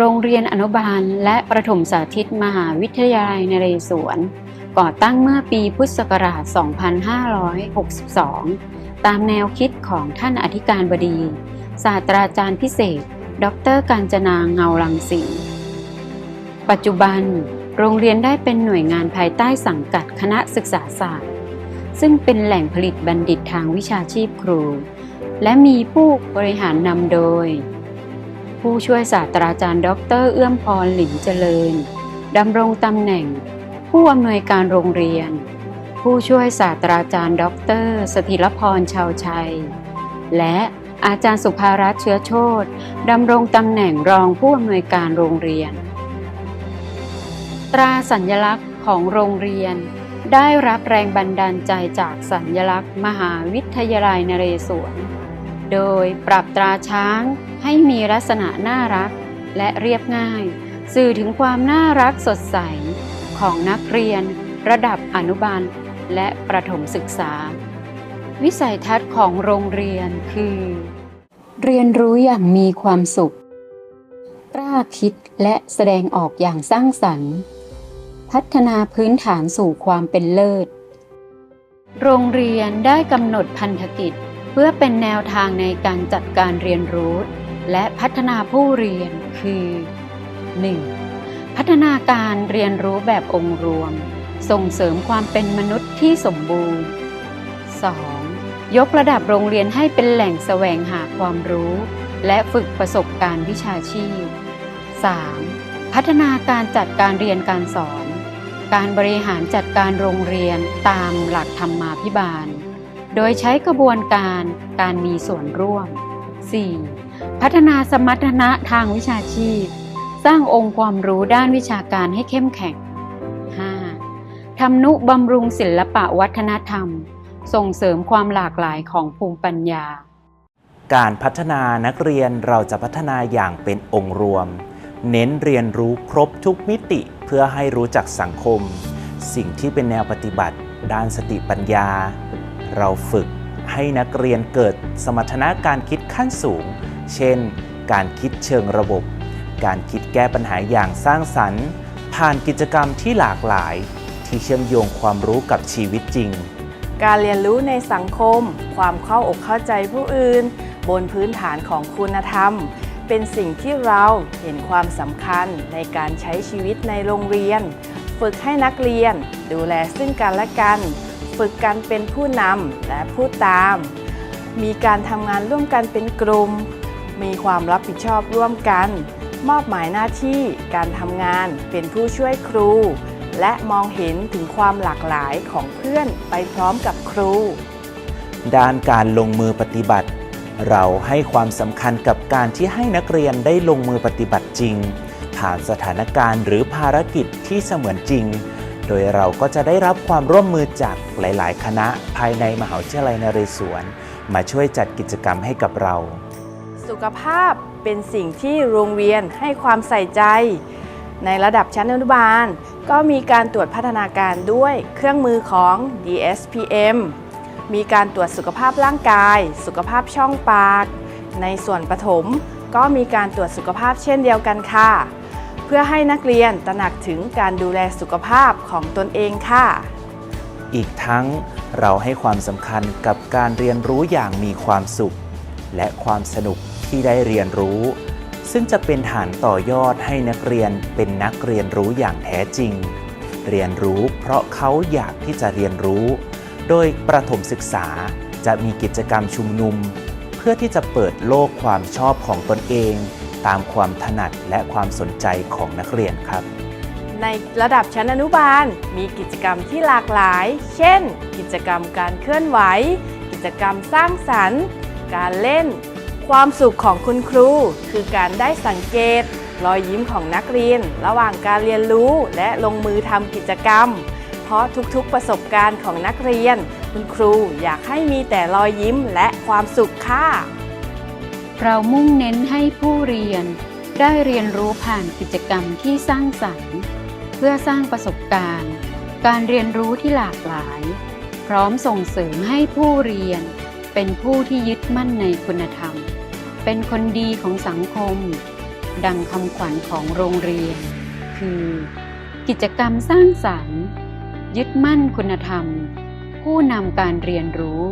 โรงเรียนอนุบาลและประถมสาธิตมหาวิทยาลัยนเรศวร ก่อตั้งเมื่อปีพุทธศักราช 2562 ตามแนวคิดของท่านอธิการบดี ศาสตราจารย์พิเศษ ดรกาญจนาเงาลังสีปัจจุบัน โรงเรียนได้เป็นหน่วยงานภายใต้สังกัดคณะศึกษาศาสตร์ ซึ่งเป็นแหล่งผลิตบัณฑิตทางวิชาชีพครู และมีผู้บริหารนำโดย ผู้ช่วยศาสตราจารย์ดอกเตอรเอื้อมพรหลิมเจริญดำรงตำแหน่ง ผู้อำนวยการโรงเรียน ผู้ช่วยศาสตราจารย์ดอกเตอรสถิรพรชาวชัย และอาจารย์สุภารัตน์เชื้อโชตดำรงตำแหน่งรองผู้อำนวยการโรงเรียน ตราสัญลักษณ์ของโรงเรียน ได้รับแรงบันดาลใจจากสัญลักษณ์ มหาวิทยาลัยนเรศวร โดยปรับตราช้างให้มีลักษณะน่ารักและเรียบง่าย สื่อถึงความน่ารักสดใสของนักเรียน ระดับอนุบาลและประถมศึกษา วิสัยทัศน์ของโรงเรียนคือ เรียนรู้อย่างมีความสุข กล้าคิดและแสดงออกอย่างสร้างสรรค์ พัฒนาพื้นฐานสู่ความเป็นเลิศ โรงเรียนได้กำหนดพันธกิจ พื่อเป็นแนวทางในการจัดการเรียนรู้ และพัฒนาผู้เรียนคือ 1. พัฒนาการเรียนรู้แบบองค์รวม ส่งเสริมความเป็นมนุษย์ที่สมบูรณ์ 2. ยกระดับโรงเรียนให้เป็นแหล่งแสวงหาความรู้ และฝึกประสบการณ์วิชาชีพ 3. พัฒนาการจัดการเรียนการสอน การบริหารจัดการโรงเรียนตามหลักธรรมาภิบาล โดยใช้กระบวนการการมีส่วนร่วม 4. พัฒนาสมรรถนะทางวิชาชีพ สร้างองค์ความรู้ด้านวิชาการให้เข้มแข็ง 5. ทำนุบำรุงศิลปะวัฒนธรรม ส่งเสริมความหลากหลายของภูมิปัญญา การพัฒนานักเรียนเราจะพัฒนาอย่างเป็นองค์รวม เน้นเรียนรู้ครบทุกมิติเพื่อให้รู้จักสังคม สิ่งที่เป็นแนวปฏิบัติ ด้านสติปัญญา เราฝึกให้นักเรียนเกิดสมรรถนะการคิดขั้นสูง เช่น การคิดเชิงระบบ การคิดแก้ปัญหาอย่างสร้างสรรค์ ผ่านกิจกรรมที่หลากหลาย ที่เชื่อมโยงความรู้กับชีวิตจริง การเรียนรู้ในสังคม ความเข้าอกเข้าใจผู้อื่น บนพื้นฐานของคุณธรรม เป็นสิ่งที่เราเห็นความสำคัญในการใช้ชีวิตในโรงเรียน ฝึกให้นักเรียนดูแลซึ่งกันและกัน ฝึกกันเป็นผู้นำและผู้ตาม มีการทำงานร่วมกันเป็นกลุ่ม มีความรับผิดชอบร่วมกัน มอบหมายหน้าที่การทำงานเป็นผู้ช่วยครู และมองเห็นถึงความหลากหลายของเพื่อนไปพร้อมกับครู ด้านการลงมือปฏิบัติ เราให้ความสำคัญกับการที่ให้นักเรียนได้ลงมือปฏิบัติจริง ผ่านสถานการณ์หรือภารกิจที่เสมือนจริง โดยเราก็จะได้รับความร่วมมือจากหลาย ๆ คณะภายในมหาวิทยาลัยนเรศวร มาช่วยจัดกิจกรรมให้กับเรา สุขภาพเป็นสิ่งที่โรงเรียนให้ความใส่ใจ ในระดับชั้นอนุบาล ก็มีการตรวจพัฒนาการด้วยเครื่องมือของ DSPM มีการตรวจสุขภาพร่างกาย สุขภาพช่องปาก ในส่วนประถมก็มีการตรวจสุขภาพเช่นเดียวกันค่ะ เพื่อให้นักเรียนตระหนักถึงการดูแลสุขภาพของตนเองค่ะ อีกทั้งเราให้ความสำคัญกับการเรียนรู้อย่างมีความสุข และความสนุกที่ได้เรียนรู้ ซึ่งจะเป็นฐานต่อยอดให้นักเรียนเป็นนักเรียนรู้อย่างแท้จริง เรียนรู้เพราะเขาอยากที่จะเรียนรู้ โดยประถมศึกษาจะมีกิจกรรมชุมนุม เพื่อที่จะเปิดโลกความชอบของตนเอง ตามความถนัดและความสนใจของนักเรียนครับ ในระดับชั้นอนุบาล มีกิจกรรมที่หลากหลาย เช่น กิจกรรมการเคลื่อนไหว กิจกรรมสร้างสรรค์ การเล่น ความสุขของคุณครู คือการได้สังเกต รอยยิ้มของนักเรียน ระหว่างการเรียนรู้และลงมือทำกิจกรรม เพราะทุกๆประสบการณ์ของนักเรียน คุณครูอยากให้มีแต่รอยยิ้มและความสุขค่ะ เรามุ่งเน้นให้ผู้เรียน ได้เรียนรู้ผ่านกิจกรรมที่สร้างสรรค์ เพื่อสร้างประสบการณ์ การเรียนรู้ที่หลากหลาย พร้อมส่งเสริมให้ผู้เรียน เป็นผู้ที่ยึดมั่นในคุณธรรม เป็นคนดีของสังคม ดังคำขวัญของโรงเรียน คือ กิจกรรมสร้างสรรค์ ยึดมั่นคุณธรรม ผู้นำการเรียนรู้